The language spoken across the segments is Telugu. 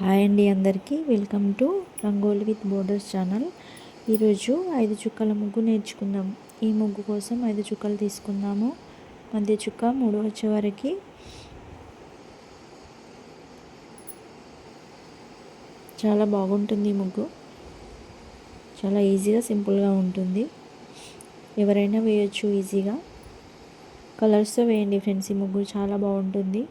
హాయ్ అండి అందరికీ. Welcome to rangoli with borders channel. ఈరోజు ఐదు చుక్కల ముగ్గు నేర్చుకుందాం. ఈ ముగ్గు కోసం ఐదు చుక్కలు తీసుకుందాము. మధ్య చుక్క మూడు వచ్చే వరకు. చాలా బాగుంటుంది ఈ ముగ్గు. చాలా ఈజీగా సింపుల్గా ఉంటుంది. ఎవరైనా వేయచ్చు ఈజీగా. కలర్స్తో వేయండి ఫ్రెండ్స్ ఈ ముగ్గు చాలా బాగుంటుంది.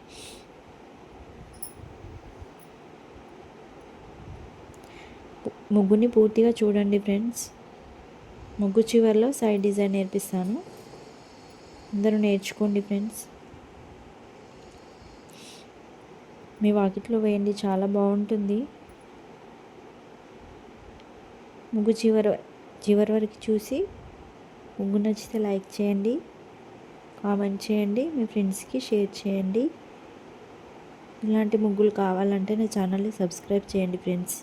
ముగ్గుని పూర్తిగా చూడండి ఫ్రెండ్స్. ముగ్గు చివరిలో సైడ్ డిజైన్ నేర్పిస్తాను. అందరూ నేర్చుకోండి ఫ్రెండ్స్. మీ వాకిట్లో వేయండి చాలా బాగుంటుంది. ముగ్గు చివరి చివరి వరకు చూసి ముగ్గు నచ్చితే లైక్ చేయండి కామెంట్ చేయండి మీ ఫ్రెండ్స్కి షేర్ చేయండి. ఇలాంటి ముగ్గులు కావాలంటే నా ఛానల్ని సబ్స్క్రైబ్ చేయండి ఫ్రెండ్స్.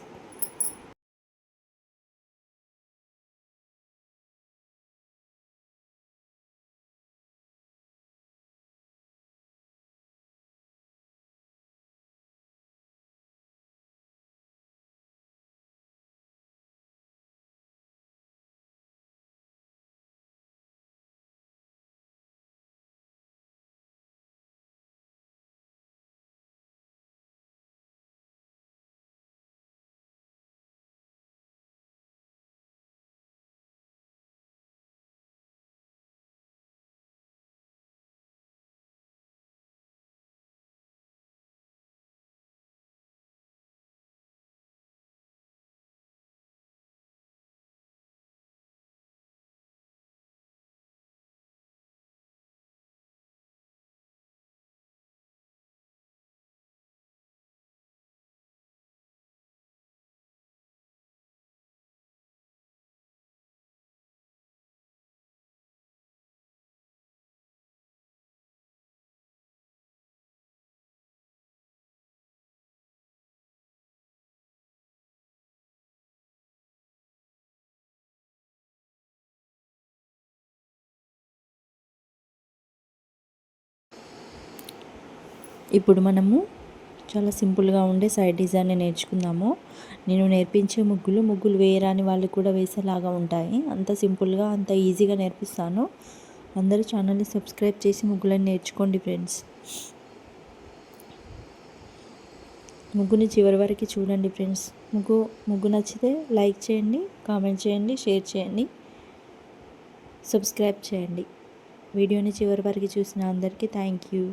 ఇప్పుడు మనము చాలా సింపుల్గా ఉండే సైడ్ డిజైన్ నేర్చుకుందాము. నేను నేర్పించే ముగ్గులు ముగ్గులు వేయరాని వాళ్ళు కూడా వేసేలాగా ఉంటాయి. అంత సింపుల్గా అంత ఈజీగా నేర్పిస్తాను. అందరూ ఛానల్ని సబ్స్క్రైబ్ చేసి ముగ్గులని నేర్చుకోండి ఫ్రెండ్స్. ముగ్గుని చివరి వరకు చూడండి ఫ్రెండ్స్. ముగ్గు ముగ్గు నచ్చితే లైక్ చేయండి కామెంట్ చేయండి షేర్ చేయండి సబ్స్క్రైబ్ చేయండి. వీడియోని చివరి వరకు చూసిన అందరికీ థ్యాంక్ యూ.